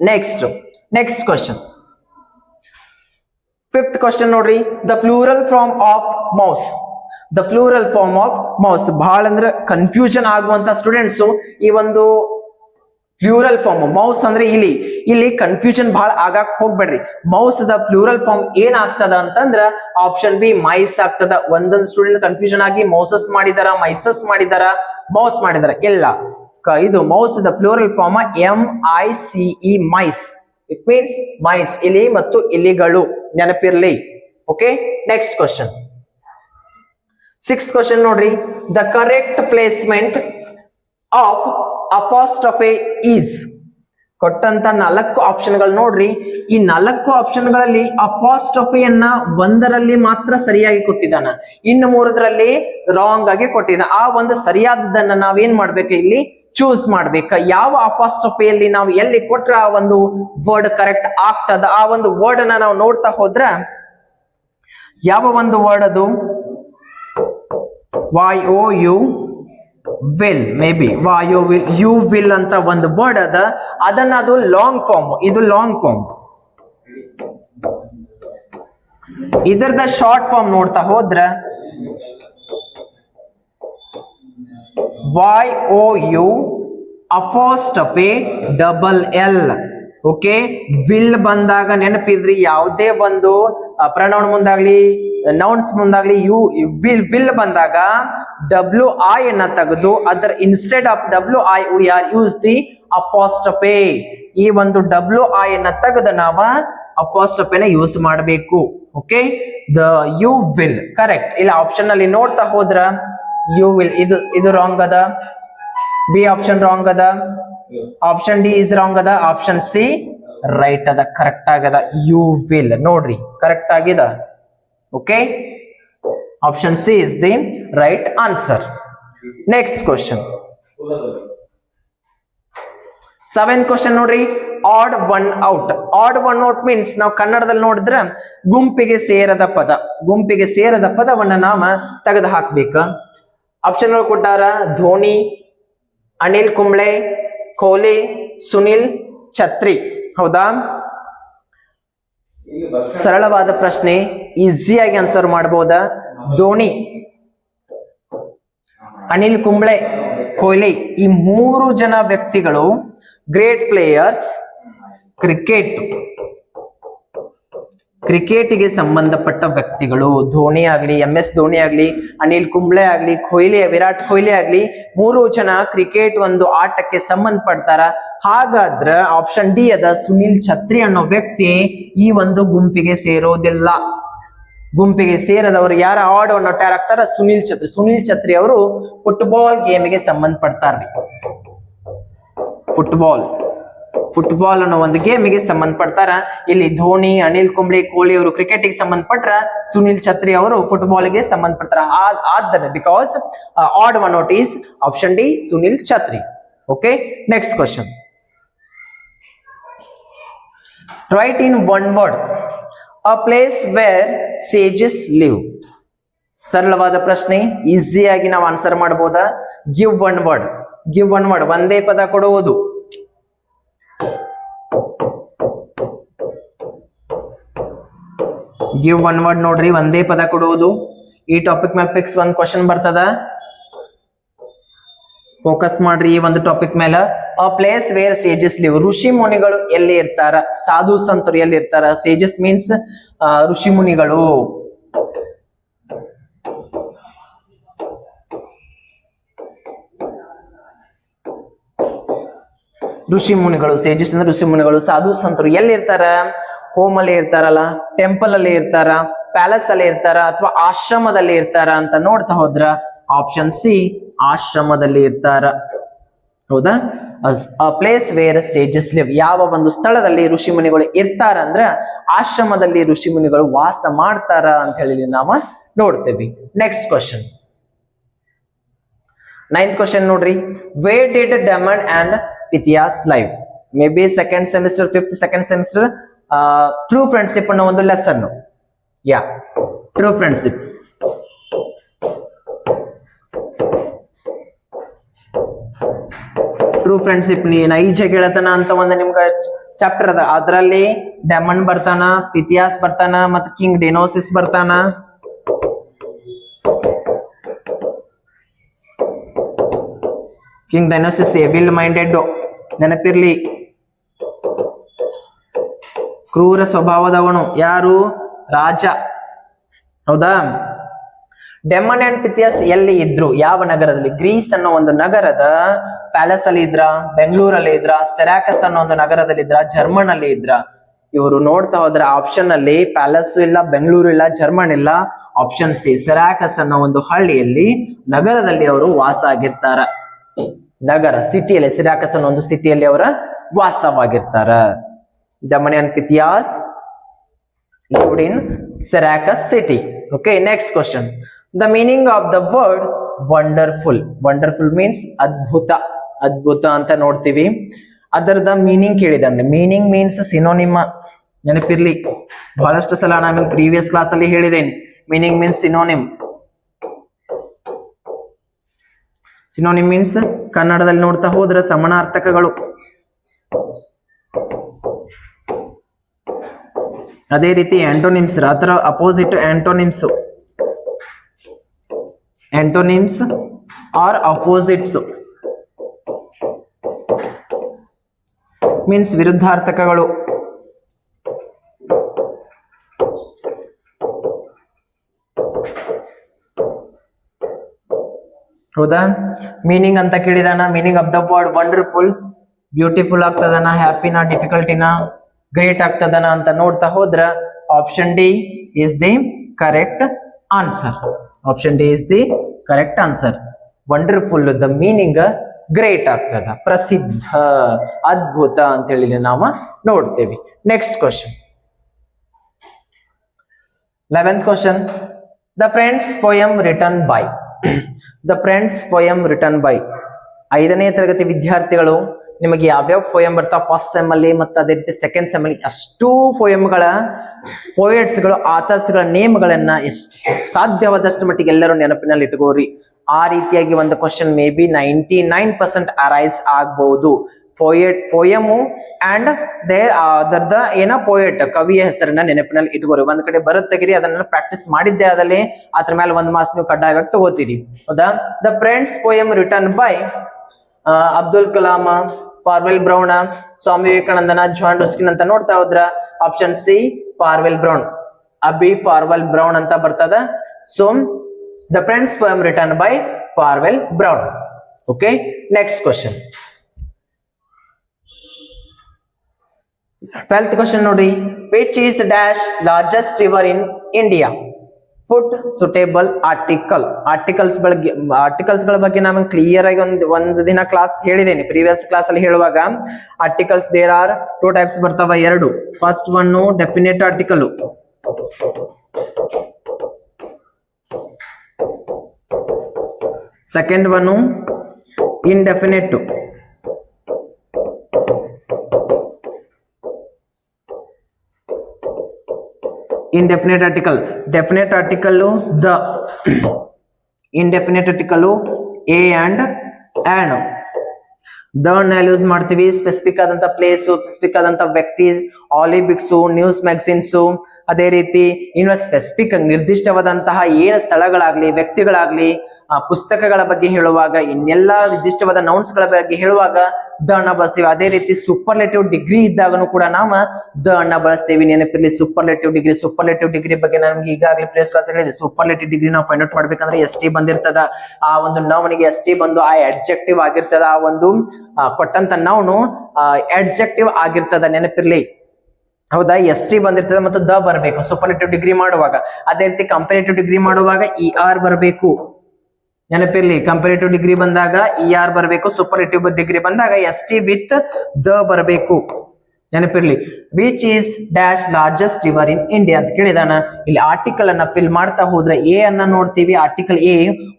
Next next question fifth question ನೋಡ್ರಿ. The plural form of mouse the plural form of mouse ಬಹಳ ಅಂದ್ರೆ ಕನ್ಫ್ಯೂಷನ್ ಆಗುವಂತ ಸ್ಟೂಡೆಂಟ್ಸ್ ಈ ಒಂದು ಫ್ಲೂರಲ್ ಫಾರ್ಮ್ ಮೌಸ್ ಅಂದ್ರೆ ಇಲ್ಲಿ. ಇಲ್ಲಿ ಕನ್ಫ್ಯೂಷನ್ ಬಹಳ ಆಗಾಕ್ ಹೋಗ್ಬೇಡ್ರಿ. ಮೌಸ್ ದ ಫ್ಲೂರಲ್ ಫಾರ್ಮ್ ಏನ್ ಆಗ್ತದ ಅಂತಂದ್ರ ಆಪ್ಷನ್ ಬಿ ಮೈಸ್ ಆಗ್ತದ. ಒಂದೊಂದು ಸ್ಟೂಡೆಂಟ್ ಕನ್ಫ್ಯೂಷನ್ ಆಗಿ ಮೌಸಸ್ ಮಾಡಿದಾರ ಮೈಸಸ್ ಮಾಡಿದಾರ ಮೌಸ್ ಮಾಡಿದಾರ. ಇಲ್ಲ. ಕ- ಇದು mouse the plural form M I C E mice. It means mice, ಇಲಿ ಮತ್ತು ಇಲಿಗಳು. ನೆನಪಿರ್ಲಿ. Okay next question six question ನೋಡ್ರಿ. The correct placement of apostrophe is ಕೊಟ್ಟಂತ ನಾಲ್ಕು ಆಪ್ಷನ್ಗಳು ನೋಡ್ರಿ. ಈ ನಾಲ್ಕು ಆಪ್ಷನ್ಗಳಲ್ಲಿ ಅಪಾಸ್ಟ್ರಫಿಯನ್ನ ಒಂದರಲ್ಲಿ ಮಾತ್ರ ಸರಿಯಾಗಿ ಕೊಟ್ಟಿದ್ದಾನ. ಇನ್ನು ಮೂರದ್ರಲ್ಲಿ ರಾಂಗ್ ಆಗಿ ಕೊಟ್ಟಿದ್ದಾನ. ಆ ಒಂದು ಸರಿಯಾದದನ್ನ ನಾವೇನ್ ಮಾಡ್ಬೇಕು ಇಲ್ಲಿ? ಚೂಸ್ ಮಾಡ್ಬೇಕ. ಯಾವ ಅಪಾಸ್ಟ್ರಫಿಯಲ್ಲಿ ನಾವು ಎಲ್ಲಿ ಕೊಟ್ರೆ ಆ ಒಂದು ವರ್ಡ್ ಕರೆಕ್ಟ್ ಆಗ್ತದ? ಆ ಒಂದು ವರ್ಡ್ ಅನ್ನ ನಾವು ನೋಡ್ತಾ ಹೋದ್ರ, ಯಾವ ಒಂದು ವರ್ಡ್ ಅದು? Y O U will maybe Y will you will ಅಂತ ಒಂದು ವರ್ಡ್ ಅದ. ಅದನ್ನ ಅದು ಲಾಂಗ್ ಫಾರ್ಮ್ ಇದು ಲಾಂಗ್ ಫಾರ್ಮ್ ಇದರದ ಶಾರ್ಟ್ ಫಾರ್ಮ್ ನೋಡ್ತಾ ಹೋದ್ರ Y O U apostrophe double L okay will ಬಂದಾಗ ನೆನಪಿದ್ರಿ, ಯಾವುದೇ ಒಂದು ಪ್ರನೌನ್ ಮುಂದಾಗ್ಲಿ ನೌನ್ಸ್ ಮುಂದಾಗ್ಲಿ, ಯು ವಿಲ್ ವಿಲ್ ಬಂದಾಗ ಡಬ್ಲ್ಯೂ ಐ ಅನ್ನ ತೆಗೆದು ಅದರ instead of W I we are use the apostrophe ಈ ಒಂದು ಡಬ್ಲ್ಯೂ ಐ ಅನ್ನ ತೆಗೆದು ನಾವ ಅಪೋಸ್ಟಪೆನ ಯೂಸ್ ಮಾಡಬೇಕು. Okay the you will correct ಇಲ್ಲ ಆಪ್ಷನ್ ಅಲ್ಲಿ ನೋಡ್ತಾ ಹೋದ್ರ ಯು ವಿಲ್ ಇದು ಇದು ರಾಂಗ್ ಅದ? ಬಿ ಆಪ್ಷನ್ ರಾಂಗ್ ಅದ? ಆಪ್ಷನ್ ಡಿ ಇಸ್ ರಾಂಗ್ ಅದ? ಆಪ್ಷನ್ ಸಿ ರೈಟ್ ಅದ ಕರೆಕ್ಟ್ ಆಗದ? ಯು ವಿಲ್ ನೋಡ್ರಿ ಕರೆಕ್ಟ್ ಆಗಿದ? Okay option C is the right answer next question seven question ನೋಡ್ರಿ. Odd one out odd one out means ನಾವು ಕನ್ನಡದಲ್ಲಿ ನೋಡಿದ್ರ ಗುಂಪಿಗೆ ಸೇರದ ಪದ. ಗುಂಪಿಗೆ ಸೇರದ ಪದವನ್ನ ನಾವ ತೆಗೆದು ಹಾಕ್ಬೇಕ ಆಪ್ಷನ್ಗಳು ಕೊಟ್ಟಾರ ಧೋನಿ, ಅನಿಲ್ ಕುಂಬ್ಳೆ, ಕೊಹ್ಲಿ, ಸುನಿಲ್, ಛತ್ರಿ. ಹೌದಾ? ಸರಳವಾದ ಪ್ರಶ್ನೆ ಈಸಿಯಾಗಿ ಆನ್ಸರ್ ಮಾಡಬಹುದಾ ಧೋನಿ, ಅನಿಲ್ ಕುಂಬ್ಳೆ, ಕೊಹ್ಲಿ, ಈ ಮೂರು ಜನ ವ್ಯಕ್ತಿಗಳು ಗ್ರೇಟ್ ಪ್ಲೇಯರ್ಸ್ ಕ್ರಿಕೆಟ್ ಕ್ರಿಕೆಟ್ಗೆ ಸಂಬಂಧಪಟ್ಟ ವ್ಯಕ್ತಿಗಳು, ಧೋನಿ ಆಗಲಿ, ಎಂ ಎಸ್ ಧೋನಿ ಆಗಲಿ, ಅನಿಲ್ ಕುಂಬ್ಳೆ ಆಗಲಿ, ಕೊಹ್ಲಿ, ವಿರಾಟ್ ಕೊಹ್ಲಿ ಆಗಲಿ, ಮೂರು ಜನ ಕ್ರಿಕೆಟ್ ಒಂದು ಆಟಕ್ಕೆ ಸಂಬಂಧಪಡ್ತಾರ. ಹಾಗಾದ್ರ ಆಪ್ಷನ್ ಡಿ ಅದ ಸುನಿಲ್ ಛತ್ರಿ ಅನ್ನೋ ವ್ಯಕ್ತಿ ಈ ಒಂದು ಗುಂಪಿಗೆ ಸೇರೋದಿಲ್ಲ. ಗುಂಪಿಗೆ ಸೇರದವರು ಯಾರ ಆಡವನ್ನು ಆಗ್ತಾರ ಸುನಿಲ್ ಛತ್ರಿ. ಸುನಿಲ್ ಛತ್ರಿ ಅವರು ಫುಟ್ಬಾಲ್ ಗೇಮ್ಗೆ ಸಂಬಂಧಪಡ್ತಾರ್ರಿ. ಫುಟ್ಬಾಲ್ ಫುಟ್ಬಾಲ್ ಅನ್ನೋ ಒಂದು ಗೇಮಿಗೆ ಸಂಬಂಧಪಡ್ತಾರ. ಇಲ್ಲಿ ಧೋನಿ, ಅನಿಲ್ ಕುಂಬ್ಳೆ, ಕೊಹ್ಲಿ ಅವರು ಕ್ರಿಕೆಟ್ಗೆ ಸಂಬಂಧಪಟ್ರ, ಸುನಿಲ್ ಛತ್ರಿ ಅವರು ಫುಟ್ಬಾಲ್ಗೆ ಸಂಬಂಧಪಡ್ತಾರ. ಆದ್ದರಿಂದ because odd one out is option D Sunil Chhetri. Okay next question write in one word a place where sages live ಸರಳವಾದ ಪ್ರಶ್ನೆ ಈಸಿಯಾಗಿ ನಾವು ಆನ್ಸರ್ ಮಾಡಬಹುದಾ give one word give one word ಒಂದೇ ಪದ ಕೊಡುವುದು. ಗಿವ್ ಒನ್ ವರ್ಡ್ ನೋಡ್ರಿ, ಒಂದೇ ಪದ ಕೊಡುವುದು. ಈ ಟಾಪಿಕ್ ಮೇಲೆ ಫಿಕ್ಸ್ ಒಂದ್ ಕ್ವಶನ್ ಬರ್ತದ. ಫೋಕಸ್ ಮಾಡ್ರಿ ಈ ಒಂದು ಟಾಪಿಕ್ ಮೇಲೆ ಆ ಪ್ಲೇಸ್ ವೇರ್ ಸೇಜಸ್ ಲಿವ್ ಋಷಿ ಮುನಿಗಳು ಎಲ್ಲಿ ಇರ್ತಾರ? ಸಾಧು ಸಂತರು ಎಲ್ಲಿ ಇರ್ತಾರ? ಸೇಜಸ್ ಮೀನ್ಸ್ ಋಷಿ ಮುನಿಗಳು. ಋಷಿ ಮುನಿಗಳು ಸೇಜಸ್ ಅಂದ್ರೆ ಋಷಿ ಮುನಿಗಳು ಸಾಧು ಸಂತರು ಎಲ್ಲಿ ಇರ್ತಾರ ಹೋಮ್ ಅಲ್ಲಿ ಇರ್ತಾರಲ್ಲ ಟೆಂಪಲ್ ಅಲ್ಲಿ ಇರ್ತಾರ ಪ್ಯಾಲೇಸ್ ಅಲ್ಲಿ ಇರ್ತಾರ ಅಥವಾ ಆಶ್ರಮದಲ್ಲಿ ಇರ್ತಾರ ಅಂತ ನೋಡ್ತಾ ಹೋದ್ರ ಆಪ್ಷನ್ ಸಿ ಆಶ್ರಮದಲ್ಲಿ ಇರ್ತಾರ. ಹೌದಾ? ಪ್ಲೇಸ್ ವೇರ್ ಸೇಜಸ್ ಲಿವ್ ಯಾವ ಒಂದು ಸ್ಥಳದಲ್ಲಿ ಋಷಿ ಮುನಿಗಳು ಇರ್ತಾರ ಅಂದ್ರ ಆಶ್ರಮದಲ್ಲಿ ಋಷಿಮುನಿಗಳು ವಾಸ ಮಾಡ್ತಾರ ಅಂತ ಹೇಳಿ ನಾವ ನೋಡ್ತೇವಿ. ನೆಕ್ಸ್ಟ್ ಕ್ವಶನ್ ನೈನ್ತ್ ಕ್ವಶನ್ ನೋಡ್ರಿ. Where did Damon and Pythias live maybe second semester fifth second semester true friendship ಅನ್ನೋ ಒಂದು ಲೆಸನ್ ಯಾ ಟ್ರೂ ಫ್ರೆಂಡ್ಶಿಪ್ ಟ್ರೂ ಫ್ರೆಂಡ್ಶಿಪ್ ನೀ ನೈಜ ಗೆಳತನ ಅಂತ ಒಂದು ನಿಮ್ಗೆ ಚಾಪ್ಟರ್ ಅದ. ಅದರಲ್ಲಿ ಡೆಮಂಡ್ ಬರ್ತಾನ ಪಿತಿಯಾಸ್ ಬರ್ತಾನ, ಮತ್ತೆ ಕಿಂಗ್ ಡೆನೋಸಿಸ್ ಬರ್ತಾನ. ಕಿಂಗ್ ಡೈನೋಸಿಸ್ ಎವಿಲ್ ಮೈಂಡೆಡ್ ನೆನಪಿರ್ಲಿ. ಕ್ರೂರ ಸ್ವಭಾವದವನು ಯಾರು? ರಾಜ. ಹೌದಾ? ಡೆಮನ್ ಅಂಡ್ ಪಿಥಿಯಸ್ ಎಲ್ಲಿ ಇದ್ರು? ಯಾವ ನಗರದಲ್ಲಿ? ಗ್ರೀಸ್ ಅನ್ನೋ ಒಂದು ನಗರದ ಪ್ಯಾಲೇಸ್ ಅಲ್ಲಿ ಇದ್ರ? ಬೆಂಗಳೂರಲ್ಲಿ ಇದ್ರ? ಸೆರಾಕಸ್ ಅನ್ನೋ ಒಂದು ನಗರದಲ್ಲಿ ಇದ್ರ? ಜರ್ಮನ್ ಅಲ್ಲಿ ಇದ್ರ? ಇವರು ನೋಡ್ತಾ ಹೋದ್ರೆ ಆಪ್ಷನ್ ಅಲ್ಲಿ ಪ್ಯಾಲೇಸ್ ಇಲ್ಲ, ಬೆಂಗಳೂರು ಇಲ್ಲ, ಜರ್ಮನ್ ಇಲ್ಲ. ಆಪ್ಷನ್ ಸಿ, ಸೆರಾಕಸ್ ಅನ್ನೋ ಒಂದು ಹಳ್ಳಿಯಲ್ಲಿ ನಗರದಲ್ಲಿ ಅವರು ವಾಸ ಆಗಿರ್ತಾರ. ನಗರ, ಸಿಟಿಯಲ್ಲಿ ಸಿರಾಕಸ್ ಅನ್ನೋ ಒಂದು ಸಿಟಿಯಲ್ಲಿ ಅವರ ವಾಸವಾಗಿರ್ತಾರ. Damon and Pythias lived in Syracuse city okay next question. The meaning of the word wonderful wonderful means ಅದ್ಭುತ. ಅದ್ಭುತ ಅಂತ ನೋಡ್ತೀವಿ. ಅದರದ ಮೀನಿಂಗ್ ಕೇಳಿದಂಡೆ ಮೀನಿಂಗ್ ಮೀನ್ಸ್ ಸಿನೋನಿಮ ನೆನಪಿರ್ಲಿ. ಬಹಳಷ್ಟು ಸಲ ನಾನು ಪ್ರೀವಿಯಸ್ ಕ್ಲಾಸ್ ಅಲ್ಲಿ ಹೇಳಿದ್ದೇನೆ. Meaning means synonym synonym means ಕನ್ನಡದಲ್ಲಿ ನೋಡ್ತಾ ಹೋದ್ರೆ ಸಮಾನಾರ್ಥಕಗಳು. ಅದೇ ರೀತಿ ಆಂಟೋನಿಮ್ಸ್ ಅದರ opposite antonyms antonyms are opposites means ವಿರುದ್ಧಾರ್ಥಕಗಳು. ಹೌದಾ? ಮೀನಿಂಗ್ ಅಂತ ಕೇಳಿದಾನ? Meaning of the word wonderful beautiful ಆಗ್ತದನ? ಹ್ಯಾಪಿನ ಡಿಫಿಕಲ್ಟಿನ ಗ್ರೇಟ್ ಆಗ್ತದನ ಅಂತ ನೋಡ್ತಾ ಹೋದ್ರ option D is the correct answer option D is the correct answer wonderful the meaning great ಆಗ್ತದ. ಪ್ರಸಿದ್ಧ, ಅದ್ಭುತ ಅಂತ ಹೇಳಿ ನಾವು ನೋಡ್ತೇವೆ. Next question eleventh question the friends poem written by the friends poem written by ಐದನೇ ತರಗತಿ ವಿದ್ಯಾರ್ಥಿಗಳು, ನಿಮಗೆ ಯಾವ್ಯಾವ ಫೋಯಮ್ ಬರ್ತಾವ ಫಸ್ಟ್ ಸೆಮ್ ಅಲ್ಲಿ ಮತ್ತು ಅದೇ ರೀತಿ ಸೆಕೆಂಡ್ ಸೆಮ್ ಅಲ್ಲಿ ಅಷ್ಟೂ ಫೋಯಮ್ಗಳ ಗಳು ಆಥರ್ಸ್ಗಳ ನೇಮ್ಗಳನ್ನ ಎಷ್ಟು ಸಾಧ್ಯವಾದಷ್ಟು ಮಟ್ಟಿಗೆ ಎಲ್ಲರೂ ನೆನಪಿನಲ್ಲಿ ಇಟ್ಕೋರಿ. ಆ ರೀತಿಯಾಗಿ ಒಂದು question may be ninety nine percent arise ಆಗ್ಬಹುದು ಪೋಯೆಟ್, ಪೋಯಮು ಅಂಡ್ ದೇರ್ ಅದರ್ದ ಏನ ಪೊಯೆಟ್, ಕವಿಯ ಹೆಸರನ್ನ ನೆನಪಿನಲ್ಲಿ ಇಟ್ಕೋರಿ. ಒಂದ್ ಕಡೆ ಬರುತ್ತೆಗಿರಿ ಅದನ್ನ ಪ್ರಾಕ್ಟೀಸ್ ಮಾಡಿದ್ದೆ ಆದಲ್ಲಿ ಅದ್ರ ಮೇಲೆ ಒಂದ್ ಮಾಸ್ ನೀವು ಕಡ್ಡಾಯವಾಗಿ ತಗೋತೀರಿ. ಹೌದಾ? The friends poem written by Abdul Kalama ಪಾರ್ವೆಲ್ Brown Swami ವಿವೇಕಾನಂದನ ಜಾನ್ ರುಸ್ಕಿನ್ ಅಂತ ನೋಡ್ತಾ ಹೋದ್ರ. ಆಪ್ಷನ್ ಸಿ ಪಾರ್ವೆಲ್ ಬ್ರೌನ್ ಅಬಿ ಪಾರ್ವೆಲ್ ಬ್ರೌನ್ ಅಂತ ಬರ್ತದ. So the friends poem written by Parvel Brown okay next question twelfth question ನೋಡಿ. Which is dash largest river in India food suitable article articles ಬಗ್ಗೆ ಆರ್ಟಿಕಲ್ಸ್ಗಳ ಬಗ್ಗೆ ನಾನು ಕ್ಲಿಯರ್ ಆಗಿ ಒಂದು ಒಂದು ದಿನ ಕ್ಲಾಸ್ ಹೇಳಿದ್ದೇನೆ. ಪ್ರೀವಿಯಸ್ ಕ್ಲಾಸ್ ಅಲ್ಲಿ ಹೇಳುವಾಗ articles there are two types ಬರ್ತಾವ, ಎರಡು. First one definite article second one indefinite indefinite article definite article the indefinite article a and an the ನಲ್ಲಿ ಯೂಸ್ ಮಾಡ್ತೀವಿ. ಸ್ಪೆಸಿಫಿಕ್ ಆದಂತ ಪ್ಲೇಸ್ ಸ್ಪೆಸಿಫಿಕ್ ಆದಂತ ವ್ಯಕ್ತಿ ಆಲಿಬಿಕ್ಸ್ ನ್ಯೂಸ್ ಮ್ಯಾಗಝಿನ್ಸ್ ಅದೇ ರೀತಿ, ಇನ್ನು ಸ್ಪೆಸಿಫಿಕ್ ನಿರ್ದಿಷ್ಟವಾದಂತಹ ಏನು ಸ್ಥಳಗಳಾಗ್ಲಿ, ವ್ಯಕ್ತಿಗಳಾಗ್ಲಿ ಪುಸ್ತಕಗಳ ಬಗ್ಗೆ ಹೇಳುವಾಗ, ಇನ್ನೆಲ್ಲ ನಿರ್ದಿಷ್ಟವಾದ ನೌನ್ಸ್ಗಳ ಬಗ್ಗೆ ಹೇಳುವಾಗ ದ ಅನ್ನ ಬಳಸ್ತೀವಿ. ಅದೇ ರೀತಿ ಸೂಪರ್ಲೇಟಿವ್ ಡಿಗ್ರಿ ಇದ್ದಾಗನು ಕೂಡ ನಾವು ದ ಅನ್ನ ಬಳಸ್ತೀವಿ. ನೆನಪಿರ್ಲಿ ಸೂಪರ್ಲೇಟಿವ್ ಡಿಗ್ರಿ ಸೂಪರ್ಲೇಟಿವ್ ಡಿಗ್ರಿ ಬಗ್ಗೆ ನಮ್ಗೆ ಈಗಾಗಲೇ ಪ್ಲೇಸ್ ಕ್ಲಾಸ್ ಹೇಳಿದೆ. ಸೂಪರ್ಲೇಟಿವ್ ಡಿಗ್ರಿ ನಾವು ಫೈಂಡ್ ಔಟ್ ಮಾಡ್ಬೇಕಂದ್ರೆ ಎಸ್ ಟಿ ಬಂದಿರ್ತದ. ಆ ಒಂದು ನೌನಿಗೆ ಎಸ್ ಟಿ ಬಂದು ಆ ಅಡ್ಜೆಕ್ಟಿವ್ ಆಗಿರ್ತದ. ಆ ಒಂದು ಕೊಟ್ಟಂತ ನೌನು ಅಡ್ಜೆಕ್ಟಿವ್ ಆಗಿರ್ತದ. ನೆನಪಿರ್ಲಿ. ಹೌದಾ? ಎಸ್ ಟಿ ಬಂದಿರ್ತದೆ ಮತ್ತು ದ ಬರಬೇಕು. ಸೂಪರ್ಲೇಟಿವ್ ಡಿಗ್ರಿ ಮಾಡುವಾಗ. ಅದೇ ರೀತಿ ಕಂಪರೇಟಿವ್ ಡಿಗ್ರಿ ಮಾಡುವಾಗ ಇ ಆರ್ ಬರಬೇಕು. ನೆನಪಿರ್ಲಿ ಕಂಪೇರಿಟಿವ್ ಡಿಗ್ರಿ ಬಂದಾಗ ಇ ಆರ್ ಬರಬೇಕು ಸೂಪರ್ಟಿವ್ ಡಿಗ್ರಿ ಬಂದಾಗ ಎಸ್ ಟಿ ವಿತ್ ದ ಬರಬೇಕು. ನೆನಪಿರ್ಲಿ which is dash largest river in India ಅಂತ ಕೇಳಿದಾನ. ಇಲ್ಲಿ ಆರ್ಟಿಕಲ್ ಅನ್ನ ಫಿಲ್ ಮಾಡ್ತಾ ಹೋದ್ರೆ ಎ ಅನ್ನ ನೋಡ್ತೀವಿ. Article a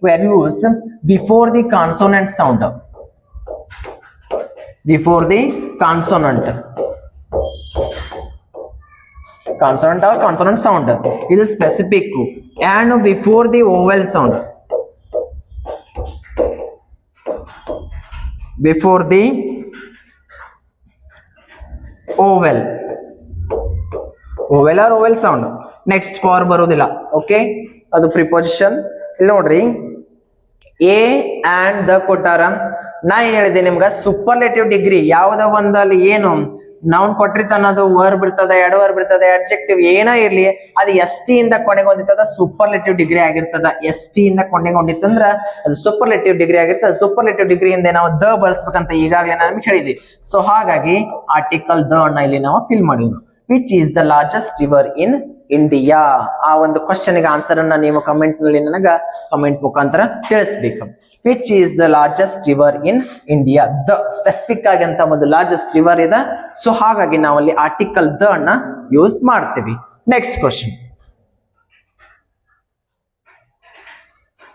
where use before the consonant sound before the consonant consonant or consonant sound ಇದು specific and before the vowel sound. Before the vowel vowel or vowel sound next for ಬರೋದಿಲ್ಲ okay ಅದು preposition ಇಲ್ಲಿ ನೋಡ್ರಿ. A and the ಕೊಟ್ಟಾರ ನಾ ಏನ್ ಹೇಳಿದೆ ನಿಮ್ಗೆ? ಸೂಪರ್ಲೇಟಿವ್ ಡಿಗ್ರಿ ಯಾವ್ದ ಒಂದಲ್ಲಿ ಏನು? ನೌನ್ ಕೊಟ್ಟಿರ್ತಾನ ಅದು ವರ್ ಇರ್ತದ ಎರಡು ವರ್ ಬಿಡ್ತದ ಅಡ್ಜೆಕ್ಟಿವ್ ಏನೋ ಇರ್ಲಿ, ಅದು ಎಸ್ ಟಿ ಇಂದ ಕೊನೆಗೊಂಡಿರ್ತದ ಸೂಪರ್ಲೇಟಿವ್ ಡಿಗ್ರಿ ಆಗಿರ್ತದ. ಎಸ್ ಟಿ ಇಂದ ಕೊನೆಗೊಂಡಿತ್ತಂದ್ರ ಅದು ಸೂಪರ್ಲೇಟಿವ್ ಡಿಗ್ರಿ ಆಗಿರ್ತದ. ಸೂಪರ್ಲೇಟಿವ್ ಡಿಗ್ರಿ ಹಿಂದೆ ನಾವು ದ ಬಳಸ್ಬೇಕಂತ ಈಗಾಗಲೇ ನಾನು ಹೇಳಿದ್ವಿ. ಸೊ ಹಾಗಾಗಿ ಆರ್ಟಿಕಲ್ ದ ಅನ್ನ ಇಲ್ಲಿ ನಾವು ಫಿಲ್ ಮಾಡಿದ್ವಿ which is the largest river in India? ಆ ಒಂದು ಕ್ವಶನ್ಗೆ ಆನ್ಸರ್ ಅನ್ನ ನೀವು ಕಮೆಂಟ್ನಲ್ಲಿ ನನಗ ಕಮೆಂಟ್ ಮುಖಾಂತರ ತಿಳಿಸ್ಬೇಕು. Which is the largest river in India the specific ಆಗಿ ಅಂತ ಒಂದು ಲಾರ್ಜೆಸ್ಟ್ ರಿವರ್ ಇದೆ. ಸೊ ಹಾಗಾಗಿ ನಾವು ಅಲ್ಲಿ ಆರ್ಟಿಕಲ್ ದ ಅನ್ನ ಯೂಸ್ ಮಾಡ್ತೀವಿ. ನೆಕ್ಸ್ಟ್ ಕ್ವಶನ್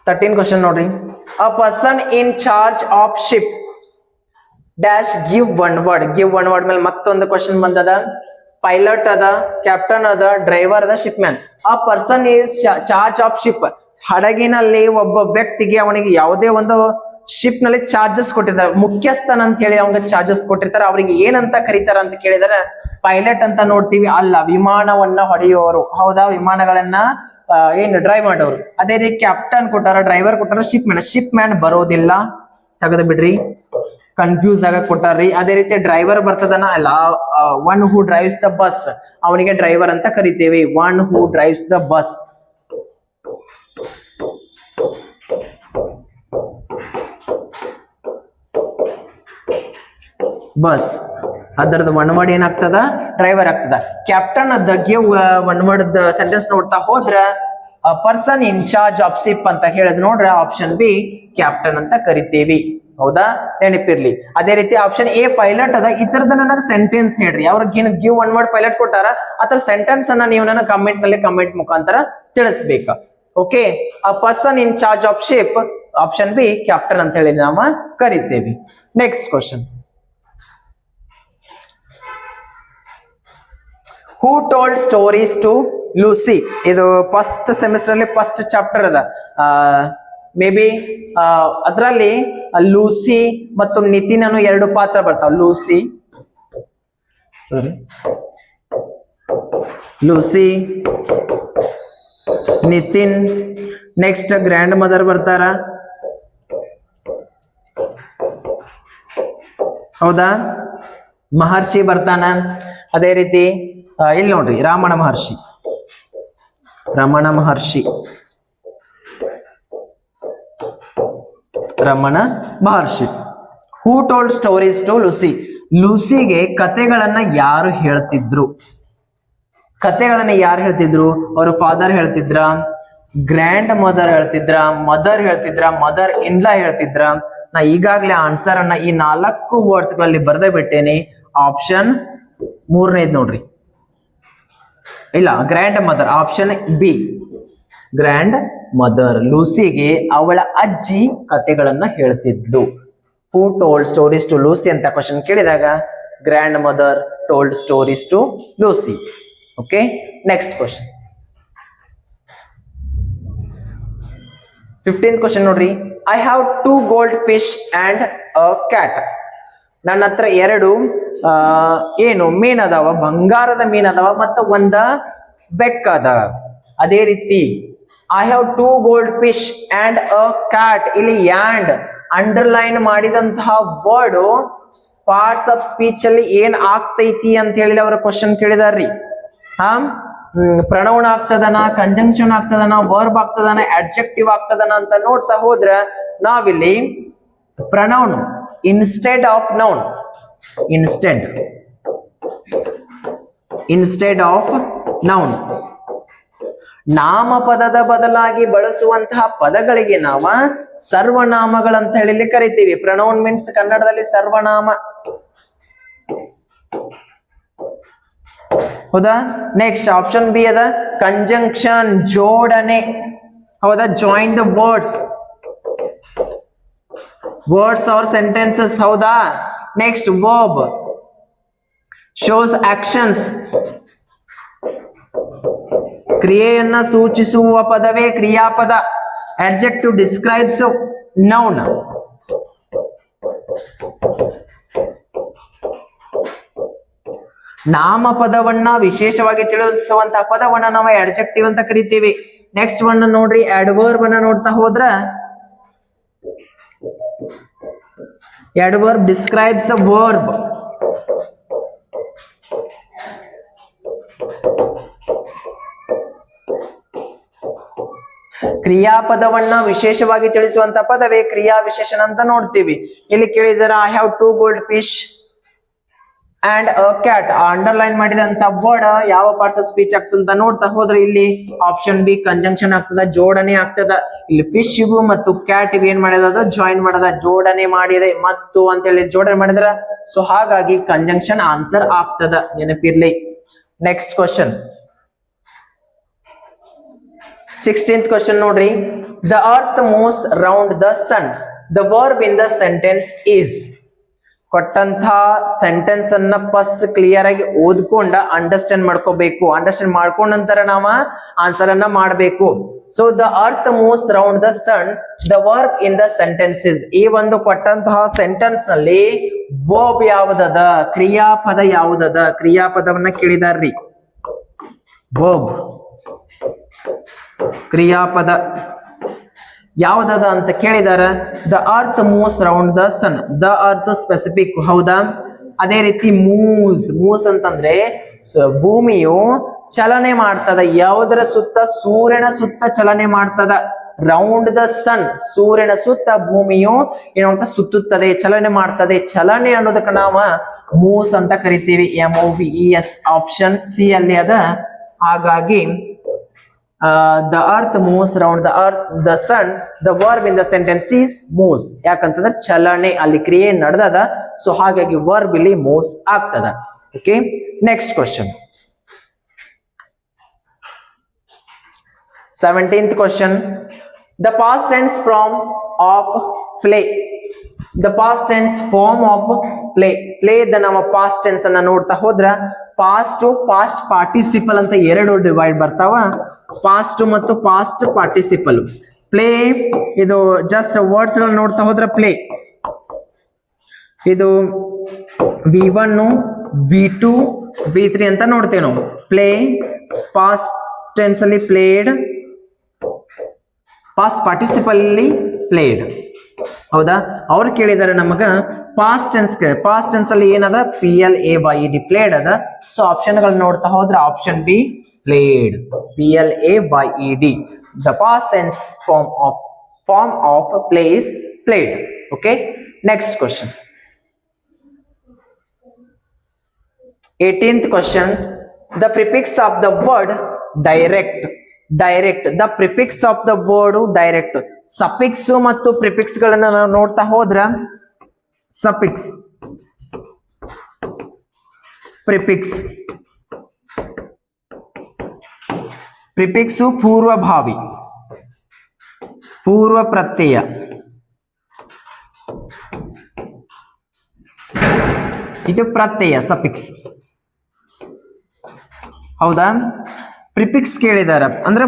ತರ್ಟೀನ್ ಕ್ವಶನ್ ನೋಡ್ರಿ. A person in charge of ship dash give one word give one word ಮೇಲೆ ಮತ್ತೊಂದು ಕ್ವಶನ್ ಬಂದದ. ಪೈಲಟ್ ಅದ ಕ್ಯಾಪ್ಟನ್ ಅದ ಡ್ರೈವರ್ ಅದ ಶಿಪ್ಮ್ಯಾನ್ ಆ person is charge of ship ಹಡಗಿನಲ್ಲಿ ಒಬ್ಬ ವ್ಯಕ್ತಿಗೆ ಅವನಿಗೆ ಯಾವುದೇ ಒಂದು ಶಿಪ್ನಲ್ಲಿ ಚಾರ್ಜಸ್ ಕೊಟ್ಟಿರ್ತಾರೆ ಮುಖ್ಯಸ್ಥನ ಅಂತ ಹೇಳಿ ಅವನಿಗೆ ಚಾರ್ಜಸ್ ಕೊಟ್ಟಿರ್ತಾರೆ. ಅವರಿಗೆ ಏನಂತ ಕರೀತಾರ ಅಂತ ಕೇಳಿದರೆ ಪೈಲಟ್ ಅಂತ ನೋಡ್ತೀವಿ. ಅಲ್ಲ, ವಿಮಾನವನ್ನ ಹೊಡೆಯುವವರು ಹೌದಾ? ವಿಮಾನಗಳನ್ನ ಏನು ಡ್ರೈವ್ ಮಾಡೋರು. ಅದೇ ರೀತಿ ಕ್ಯಾಪ್ಟನ್ ಕೊಟ್ಟಾರ ಡ್ರೈವರ್ ಕೊಟ್ಟಾರ ಶಿಪ್ ಮ್ಯಾನ್ ಶಿಪ್ ಮ್ಯಾನ್ ಬರೋದಿಲ್ಲ. ತೆಗೆದು ಬಿಡ್ರಿ. ಕನ್ಫ್ಯೂಸ್ ಆಗ ಕೊಟ್ಟಾರ್ರಿ. ಅದೇ ರೀತಿ ಡ್ರೈವರ್ ಬರ್ತದನ? ಅಲ್ಲ one who drives the bus ಅವನಿಗೆ ಡ್ರೈವರ್ ಅಂತ ಕರಿತೇವೆ. One who drives the bus bus ಅದರದು ಒನ್ ವರ್ಡ್ ಏನಾಗ್ತದ? ಡ್ರೈವರ್ ಆಗ್ತದ. ಕ್ಯಾಪ್ಟನ್ ಅದಕ್ಕೆ ಒನ್ ವರ್ಡ್ ಸೆಂಟೆನ್ಸ್ ನೋಡ್ತಾ ಹೋದ್ರ person in charge of ship ಅಂತ ಹೇಳಿದ್ ನೋಡ್ರ ಆಪ್ಷನ್ ಬಿ ಕ್ಯಾಪ್ಟನ್ ಅಂತ ಕರಿತೀವಿ. ಹೌದಾ? ನೆನಪಿರ್ಲಿ. ಅದೇ ರೀತಿ ಆಪ್ಷನ್ ಎ ಪೈಲಟ್ ಅದ. ಇತರದ ನನಗೆ ಸೆಂಟೆನ್ಸ್ ಹೇಳ್ರಿ. ಅವ್ರಿಗೆ ಗಿವ್ ಒನ್ ವರ್ಡ್ ಪೈಲಟ್ ಕೊಟ್ಟಾರ, ಅದ್ರ ಸೆಂಟೆನ್ಸ್ ಅನ್ನ ನೀವು ನನ್ನ ಕಮೆಂಟ್ನಲ್ಲಿ ಕಮೆಂಟ್ ಮುಖಾಂತರ ತಿಳಿಸ್ಬೇಕು. Okay a person in charge of ship option B captain ಅಂತ ಹೇಳಿ ನಾವು ಕರಿತೇವೆ. Next question who told stories to Lucy ಇದು ಫಸ್ಟ್ ಸೆಮಿಸ್ಟರ್ ಅಲ್ಲಿ ಫಸ್ಟ್ ಚಾಪ್ಟರ್ ಅದ. ಮೇ ಬಿ ಅದರಲ್ಲಿ ಲೂಸಿ ಮತ್ತು ನಿತಿನ್ ಅನ್ನು ಎರಡು ಪಾತ್ರ ಬರ್ತಾವ. Lucy. Sorry. Lucy Nitin next grandmother ಬರ್ತಾರ. ಹೌದಾ? ಮಹರ್ಷಿ ಬರ್ತಾನ. ಅದೇ ರೀತಿ ಇಲ್ಲಿ ನೋಡ್ರಿ Ramana Maharshi. Ramana Maharshi. Ramana Maharshi. Who told stories to Lucy ಲುಸಿಗೆ ಕತೆಗಳನ್ನ ಯಾರು ಹೇಳ್ತಿದ್ರು? ಕತೆಗಳನ್ನ ಯಾರು ಹೇಳ್ತಿದ್ರು? ಅವ್ರ ಫಾದರ್ ಹೇಳ್ತಿದ್ರ ಗ್ರ್ಯಾಂಡ್ ಮದರ್ ಹೇಳ್ತಿದ್ರ ಮದರ್ ಹೇಳ್ತಿದ್ರ ಮದರ್ ಇನ್ಲಾ ಹೇಳ್ತಿದ್ರ. ನಾ ಈಗಾಗಲೇ ಆನ್ಸರ್ ಅನ್ನ ಈ ನಾಲ್ಕು ವರ್ಡ್ಸ್ಗಳಲ್ಲಿ ಬರ್ದೇ ಬಿಟ್ಟೇನಿ. ಆಪ್ಷನ್ ಮೂರನೇದ್ ನೋಡ್ರಿ. ಇಲ್ಲ grandmother option B grandmother ಲೂಸಿಗೆ ಅವಳ ಅಜ್ಜಿ ಕತೆಗಳನ್ನ ಹೇಳ್ತಿದ್ಲು. Who told stories to Lucy ಅಂತ ಕ್ವಶನ್ ಕೇಳಿದಾಗ grandmother told stories to Lucy okay next question fifteen question ನೋಡ್ರಿ. I have two goldfish and a cat ನನ್ನ ಹತ್ರ ಎರಡು ಏನು ಮೀನ್ ಅದಾವ ಬಂಗಾರದ ಮೀನ್ ಅದಾವ ಮತ್ತು ಒಂದ ಬೆಕ್ಕದ. ಅದೇ ರೀತಿ I have two gold fish and a cat ಇಲ್ಲಿ ಯಾಂಡ್ ಅಂಡರ್ಲೈನ್ ಮಾಡಿದಂತಹ ವರ್ಡ್ ಪಾರ್ಟ್ಸ್ ಆಫ್ ಸ್ಪೀಚ್ ಅಲ್ಲಿ ಏನ್ ಆಗ್ತೈತಿ ಅಂತ ಹೇಳಿ ಅವರ ಕ್ವಶನ್ ಕೇಳಿದಾರ್ರಿ. ಹಾ? ಪ್ರಣೌನ್ ಆಗ್ತದನ ಕಂಜಂಕ್ಷನ್ ಆಗ್ತದನ ವರ್ಬ್ ಆಗ್ತದನ ಅಡ್ಜೆಕ್ಟಿವ್ ಆಗ್ತದನ ಅಂತ ನೋಡ್ತಾ ಹೋದ್ರ ನಾವಿಲ್ಲಿ pronoun instead of noun instead instead of noun ನಾಮಪದದ ಬದಲಾಗಿ ಬಳಸುವಂತಹ ಪದಗಳಿಗೆ ನಾವ ಸರ್ವನಾಮಗಳಂತ ಹೇಳಿ ಕರಿತೀವಿ. ಪ್ರನೌನ್ ಮೀನ್ಸ್ ಕನ್ನಡದಲ್ಲಿ ಸರ್ವನಾಮ. ಹೌದಾ? ನೆಕ್ಸ್ಟ್ ಆಪ್ಷನ್ ಬಿ ಅದ ಕಂಜಂಕ್ಷನ್ ಜೋಡಣೆ. ಹೌದಾ? Join the words words or sentences ಹೌದಾ? ನೆಕ್ಸ್ಟ್ ವರ್ಬ್ ಶೋಸ್ ಆಕ್ಷನ್ಸ್ ಕ್ರಿಯೆಯನ್ನ ಸೂಚಿಸುವ ಪದವೇ ಕ್ರಿಯಾಪದ. ಅಡ್ಜೆಕ್ಟಿವ್ ಡಿಸ್ಕ್ರೈಬ್ಸ್ ನೌನ್ ನಾಮ ಪದವನ್ನ ವಿಶೇಷವಾಗಿ ತಿಳಿಸುವಂತಹ ಪದವನ್ನ ನಾವು ಅಡ್ಜೆಕ್ಟಿವ್ ಅಂತ ಕರಿತೀವಿ. ನೆಕ್ಸ್ಟ್ ಒನ್ ನೋಡ್ರಿ ಎಡ್ವರ್ಬ್ ಅನ್ನ ನೋಡ್ತಾ ಹೋದ್ರ ಅಡ್ವರ್ಬ್ ಡಿಸ್ಕ್ರೈಬ್ಸ್ a ಕ್ರಿಯಾಪದವನ್ನ ವಿಶೇಷವಾಗಿ ತಿಳಿಸುವಂತ ಪದವೇ ಕ್ರಿಯಾ ವಿಶೇಷಣ ಅಂತ ನೋಡ್ತೀವಿ. ಇಲ್ಲಿ ಕೇಳಿದಾರ I have two goldfish and a cat underline ಮಾಡಿದಂತ ವರ್ಡ್ ಯಾವ ಪಾರ್ಟ್ಸ್ ಆಫ್ ಸ್ಪೀಚ್ ಅಂತ ನೋಡ್ತಾ ಹೋದ್ರೆ ಇಲ್ಲಿ ಆಪ್ಷನ್ ಬಿ ಕಂಜಂಕ್ಷನ್ ಆಗ್ತದ, ಜೋಡಣೆ ಆಗ್ತದ. ಇಲ್ಲಿ ಫಿಶ್ ಇವು ಮತ್ತು ಕ್ಯಾಟ್ ಇವು ಏನ್ ಮಾಡಿದ ಜಾಯಿನ್ ಮಾಡದ ಜೋಡಣೆ ಮಾಡಿದೆ, ಮತ್ತು ಅಂತ ಹೇಳಿ ಜೋಡಣೆ ಮಾಡಿದ್ರ ಸೊ ಹಾಗಾಗಿ ಕಂಜಂಕ್ಷನ್ ಆನ್ಸರ್ ಆಗ್ತದ. ನೆನಪಿರ್ಲಿ. ನೆಕ್ಸ್ಟ್ ಕ್ವಶನ್ ಸಿಕ್ಸ್ಟೀನ್ತ್ ಕ್ವಶನ್ ನೋಡ್ರಿ. The earth moves round the sun the verb in the sentence is ಕೊಟ್ಟಂತ ಸೆಂಟೆನ್ಸ್ ಅನ್ನ ಫಸ್ಟ್ ಕ್ಲಿಯರ್ ಆಗಿ ಓದ್ಕೊಂಡ ಅಂಡರ್ಸ್ಟ್ಯಾಂಡ್ ಮಾಡ್ಕೋಬೇಕು. ಅಂಡರ್ಸ್ಟ್ಯಾಂಡ್ ಮಾಡ್ಕೊಂಡ ನಂತರ ನಾವ ಆನ್ಸರ್ ಅನ್ನ ಮಾಡಬೇಕು. So the earth moves round the sun the work in the sentences ಈ ಒಂದು ಕೊಟ್ಟಂತಹ ಸೆಂಟೆನ್ಸ್ನಲ್ಲಿ ವರ್ಬ್ ಯಾವುದದ? ಕ್ರಿಯಾಪದ ಯಾವುದದ? ಕ್ರಿಯಾಪದವನ್ನ ಕೇಳಿದಾರ್ರಿ. ವರ್ಬ್ ಕ್ರಿಯಾಪದ ಯಾವ್ದದ ಅಂತ ಕೇಳಿದಾರ? The earth moves round the sun the earth specific ಹೌದಾ? ಅದೇ ರೀತಿ ಮೂವ್ಸ್ ಮೂವ್ಸ್ ಅಂತಂದ್ರೆ ಭೂಮಿಯು ಚಲನೆ ಮಾಡ್ತದ. ಯಾವುದರ ಸುತ್ತ? ಸೂರ್ಯನ ಸುತ್ತ ಚಲನೆ ಮಾಡ್ತದ. ರೌಂಡ್ ದ ಸನ್ ಸೂರ್ಯನ ಸುತ್ತ ಭೂಮಿಯು ಏನು ಅಂತ ಸುತ್ತುತ್ತದೆ, ಚಲನೆ ಮಾಡ್ತದೆ. ಚಲನೆ ಅನ್ನೋದಕ್ಕೆ ನಾವು ಮೂವ್ಸ್ ಅಂತ ಕರಿತೀವಿ. M E S option C ಅಲ್ಲಿ ಅದ. ಹಾಗಾಗಿ the earth moves round the earth the sun the verb in the sentence is moves ಯಾಕಂತಂದ್ರೆ ಚಲನೆ ಅಲ್ಲಿ ಕ್ರಿಯೆ ನಡೆದದ ಸೊ ಹಾಗಾಗಿ ವರ್ಬ್ ಇಲ್ಲಿ ಮೂವ್ಸ್ ಆಗ್ತದ. Okay next question seventeenth question the past tense from of play the past tense form of play play the ನಮ್ಮ past tense ಅನ್ನ ನೋಡ್ತಾ ಹೋದ್ರ ಪಾಸ್ಟ್ ಪಾಸ್ಟ್ ಪಾರ್ಟಿಸಿಪಲ್ ಅಂತ ಎರಡು ಡಿವೈಡ್ ಬರ್ತಾವ. ಪಾಸ್ಟ್ ಮತ್ತು ಪಾಸ್ಟ್ ಪಾರ್ಟಿಸಿಪಲ್ ಪ್ಲೇ ಇದು ಜಸ್ಟ್ ವರ್ಡ್ಸ್ ಗಳನ್ನ ನೋಡ್ತಾ ಹೋದ್ರ ಪ್ಲೇ ಇದು V one V two V three ಅಂತ ನೋಡ್ತೇವೆ ನಾವು. ಪ್ಲೇ ಪಾಸ್ಟ್ ಟೆನ್ಸ್ ಅಲ್ಲಿ ಪ್ಲೇಡ್ ಪಾಸ್ಟ್ ಪಾರ್ಟಿಸಿಪಲ್ ಅಲ್ಲಿ ಪ್ಲೇಡ್ ಹೌದಾ? ಅವ್ರು ಕೇಳಿದಾರೆ ನಮಗ ಪಾಸ್ಟ್ ಟೆನ್ಸ್ ಪಾಸ್ಟ್ ಟೆನ್ಸ್ ಅಲ್ಲಿ ಏನದ? P L A Y D played ಅದ. ಸೊ ಆಪ್ಷನ್ಗಳು ನೋಡ್ತಾ ಹೋದ್ರೆ option B played P L A Y E D the past tense form of form of plays played okay next question 18th question the prefix of the word direct. Direct the prefix of the word direct suffix ಮತ್ತು prefix ಗಳನ್ನ ನಾವು ನೋಡ್ತಾ ಹೋದ್ರ suffix prefix prefix ಪೂರ್ವಭಾವಿ ಪೂರ್ವ ಪ್ರತ್ಯಯ ಇದು ಪ್ರತ್ಯಯ ಸಫಿಕ್ಸ್ ಹೌದಾ ಪ್ರಿಫಿಕ್ಸ್ ಕೇಳಿದಾರ. ಅಂದ್ರೆ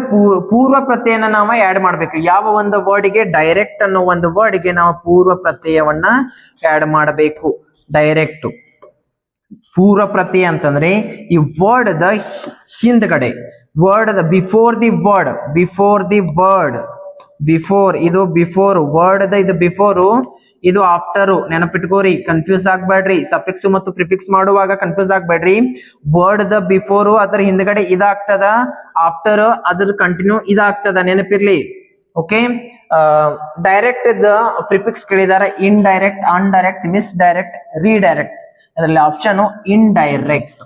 ಪೂರ್ವ ಪ್ರತ್ಯಯನ ನಾವು ಆಡ್ ಮಾಡ್ಬೇಕು. ಯಾವ ಒಂದು ವರ್ಡ್ಗೆ ಡೈರೆಕ್ಟ್ ಅನ್ನೋ ಒಂದು ವರ್ಡ್ಗೆ ನಾವು ಪೂರ್ವ ಪ್ರತ್ಯಯವನ್ನ ಆಡ್ ಮಾಡಬೇಕು. ಡೈರೆಕ್ಟ್ ಪೂರ್ವ ಪ್ರತ್ಯಯ ಅಂತಂದ್ರೆ ಈ ವರ್ಡ್ ದ ಹಿಂದ್ಗಡೆ. Word the before the word before the word before ಇದು ಬಿಫೋರ್ ವರ್ಡ್ ದ ಇದು ಬಿಫೋರು ಇದು ಆಫ್ಟರ್ ನೆನಪಿಟ್ಕೋರಿ ಕನ್ಫ್ಯೂಸ್ ಆಗ್ಬೇಡ್ರಿ ಸಫಿಕ್ಸ್ ಮತ್ತು ಪ್ರಿಫಿಕ್ಸ್ ಮಾಡುವಾಗ ಕನ್ಫ್ಯೂಸ್ ಆಗ್ಬೇಡ್ರಿ. ವರ್ಡ್ ದ ಬಿಫೋರ್ ಅದರ ಹಿಂದ್ಗಡೆ ಇದಾಗ್ತದ ಆಫ್ಟರ್ ಅದ್ರ ಕಂಟಿನ್ಯೂ ಇದಾಗ್ತದ, ನೆನಪಿರ್ಲಿ. Okay direct the prefix ಕೇಳಿದಾರೆ in direct un direct mis direct redirect ಅದರಲ್ಲಿ ಆಪ್ಷನ್ ಇನ್ ಡೈರೆಕ್ಟ್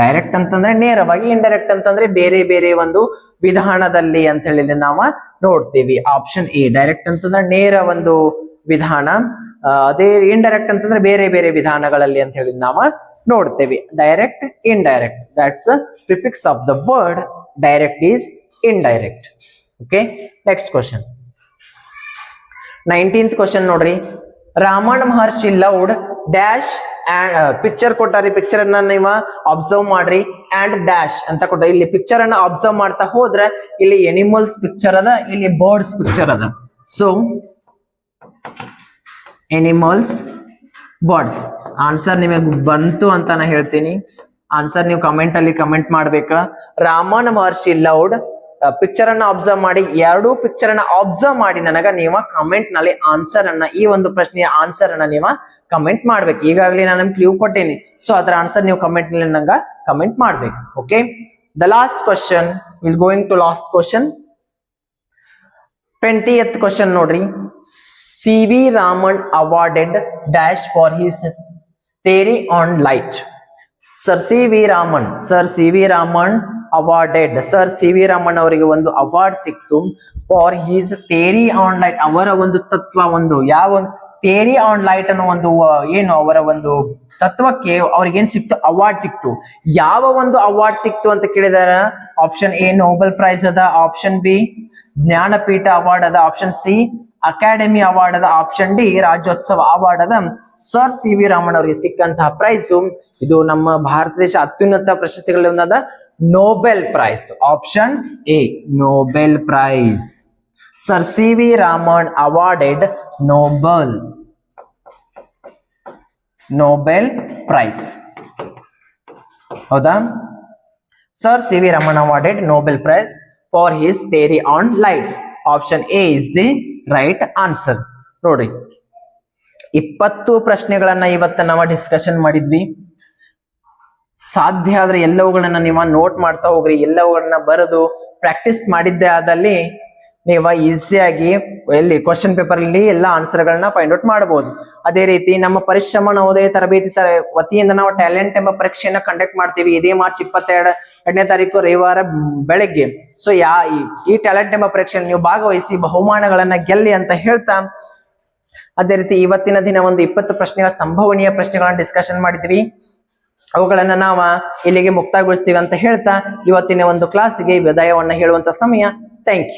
ಡೈರೆಕ್ಟ್ ಅಂತಂದ್ರೆ ನೇರವಾಗಿ ಇಂಡೈರೆಕ್ಟ್ ಅಂತಂದ್ರೆ ಬೇರೆ ಬೇರೆ ಒಂದು ವಿಧಾನದಲ್ಲಿ ಅಂತ ಹೇಳಿ ನಾವು ನೋಡ್ತೀವಿ. ಆಪ್ಷನ್ ಎ ಡೈರೆಕ್ಟ್ ಅಂತಂದ್ರೆ ನೇರ ಒಂದು ವಿಧಾನ. ಅದೇ ಇಂಡೈರೆಕ್ಟ್ ಅಂತಂದ್ರೆ ಬೇರೆ ಬೇರೆ ವಿಧಾನಗಳಲ್ಲಿ ಅಂತ ಹೇಳಿ ನಾವು ನೋಡ್ತೇವೆ. Direct indirect that's prefix of the word direct is indirect okay next question nineteenth question ನೋಡ್ರಿ. Ramanna Maharshi loud dash and picture Kottari. Picture ಅನ್ನ ನೀವು ಅಬ್ಸರ್ವ್ ಮಾಡ್ರಿ. ಅಂಡ್ ಡ್ಯಾಶ್ ಅಂತ ಕೊಟ್ಟ. ಇಲ್ಲಿ ಪಿಕ್ಚರ್ ಅನ್ನ ಅಬ್ಸರ್ವ್ ಮಾಡ್ತಾ ಹೋದ್ರೆ ಇಲ್ಲಿ ಎನಿಮಲ್ಸ್ ಪಿಕ್ಚರ್ ಅದ, ಇಲ್ಲಿ ಬರ್ಡ್ಸ್ ಪಿಕ್ಚರ್ ಅದ. ಸೊ ಎನಿಮಲ್ಸ್ ಬರ್ಡ್ಸ್ ಆನ್ಸರ್ ನಿಮಗೆ ಬಂತು ಅಂತ ನಾ ಹೇಳ್ತೀನಿ. ಆನ್ಸರ್ ನೀವು ಕಮೆಂಟ್ ಅಲ್ಲಿ ಕಮೆಂಟ್ ಮಾಡ್ಬೇಕಾ? ರಾಮನ್ ಮಹರ್ಷಿ ಲೌಡ್ ಪಿಕ್ಚರ್ ಅನ್ನ ಅಬ್ಸರ್ವ್ ಮಾಡಿ, ಎರಡೂ ಪಿಕ್ಚರ್ ಅನ್ನ ಅಬ್ಸರ್ವ್ ಮಾಡಿ ನನಗ ನೀವ ಕಮೆಂಟ್ನಲ್ಲಿ ಆನ್ಸರ್ ಅನ್ನ, ಈ ಒಂದು ಪ್ರಶ್ನೆಯ ಆನ್ಸರ್ ಅನ್ನ ನೀವ ಕಮೆಂಟ್ ಮಾಡ್ಬೇಕು. ಈಗಾಗಲೇ ನಾನು ನಿಮ್ಗೆ ಕ್ಲೂ ಕೊಟ್ಟೇನಿ. ಸೊ ಅದರ ಆನ್ಸರ್ ನೀವು ಕಮೆಂಟ್ನಲ್ಲಿ ನಂಗ ಕಮೆಂಟ್ ಮಾಡ್ಬೇಕು. Okay the last question will going to last question twentieth question ನೋಡ್ರಿ. C V Raman awarded dash for his theory on light sir C V Raman sir C V Raman awarded sir C V Raman ಅವರಿಗೆ ಒಂದು award ಸಿಕ್ತು for his theory on light ಅವರ ಒಂದು ತತ್ವ ಒಂದು, ಯಾವ theory on light ಅನ್ನೋ ಒಂದು ಏನು ಅವರ ಒಂದು ತತ್ವಕ್ಕೆ ಅವ್ರಿಗೆ ಏನ್ ಸಿಕ್ತು? ಅವಾರ್ಡ್ ಸಿಕ್ತು. ಯಾವ ಒಂದು ಅವಾರ್ಡ್ ಸಿಕ್ತು ಅಂತ ಕೇಳಿದಾರ? ಆಪ್ಷನ್ ಎ ನೋಬೆಲ್ ಪ್ರೈಸ್ ಅದ ಆಪ್ಷನ್ ಬಿ ಜ್ಞಾನಪೀಠ ಅವಾರ್ಡ್ ಅದ ಆಪ್ಷನ್ ಸಿ ಅಕಾಡೆಮಿ ಅವಾರ್ಡ್ ಅದ ಆಪ್ಷನ್ ಡಿ ರಾಜ್ಯೋತ್ಸವ ಅವಾರ್ಡ್ ಅದ ಸರ್ ಸಿ ವಿ ರಾಮನ್ ಅವರಿಗೆ ಸಿಕ್ಕಂತಹ ಪ್ರೈಸ್. ಇದು ನಮ್ಮ ಭಾರತ ದೇಶ ಅತ್ಯುನ್ನತ ಪ್ರಶಸ್ತಿಗಳಲ್ಲಿ ಒಂದಾದ Nobel prize. Option A, Nobel prize. Sir C V Raman awarded Nobel. Nobel prize. ಹೌದಾ? Sir C V Raman awarded Nobel prize for his theory on light. Option A is the right answer ನೋಡ್ರಿ ಇಪ್ಪತ್ತು ಪ್ರಶ್ನೆಗಳನ್ನ ಇವತ್ತ ನಾವು discussion ಮಾಡಿದ್ವಿ. ಸಾಧ್ಯ ಆದ್ರೆ ಎಲ್ಲವುಗಳನ್ನ ನೀವು ನೋಟ್ ಮಾಡ್ತಾ ಹೋಗ್ರಿ, ಎಲ್ಲವುಗಳನ್ನ ಬರೆದು ಪ್ರಾಕ್ಟೀಸ್ ಮಾಡಿದ್ದೆ ಆದಲ್ಲಿ ನೀವು ಈಸಿಯಾಗಿ ಎಲ್ಲಿ ಕ್ವಶನ್ ಪೇಪರ್ ಅಲ್ಲಿ ಎಲ್ಲ ಆನ್ಸರ್ ಗಳನ್ನ ಫೈಂಡ್ ಔಟ್ ಮಾಡಬಹುದು ಅದೇ ರೀತಿ ನಮ್ಮ ಪರಿಶ್ರಮ ನವೋದಯ ತರಬೇತಿ ತರ ವತಿಯಿಂದ ನಾವು ಟ್ಯಾಲೆಂಟ್ ಎಂಬ ಪರೀಕ್ಷೆಯನ್ನ ಕಂಡಕ್ಟ್ ಮಾಡ್ತೀವಿ. ಇದೇ ಮಾರ್ಚ್ ಇಪ್ಪತ್ತೆರಡು ಎರಡನೇ ತಾರೀಕು ರವಿವಾರ ಬೆಳಗ್ಗೆ. ಸೊ ಯಾ ಈ- ಟ್ಯಾಲೆಂಟ್ ಎಂಬ ಪರೀಕ್ಷೆಯಲ್ಲಿ ನೀವು ಭಾಗವಹಿಸಿ ಬಹುಮಾನಗಳನ್ನ ಗೆಲ್ಲಿ ಅಂತ ಹೇಳ್ತಾ, ಅದೇ ರೀತಿ ಇವತ್ತಿನ ದಿನ ಒಂದು ಇಪ್ಪತ್ತು ಪ್ರಶ್ನೆಗಳ ಸಂಭವನೀಯ ಪ್ರಶ್ನೆಗಳನ್ನ ಡಿಸ್ಕಷನ್ ಮಾಡಿದ್ವಿ. ಅವುಗಳನ್ನ ನಾವು ಇಲ್ಲಿಗೆ ಮುಕ್ತಾಯಗೊಳಿಸ್ತೀವಿ ಅಂತ ಹೇಳ್ತಾ, ಇವತ್ತಿನ ಒಂದು ಕ್ಲಾಸ್ಗೆ ವಿದಾಯವನ್ನ ಹೇಳುವಂತ ಸಮಯ. Thank you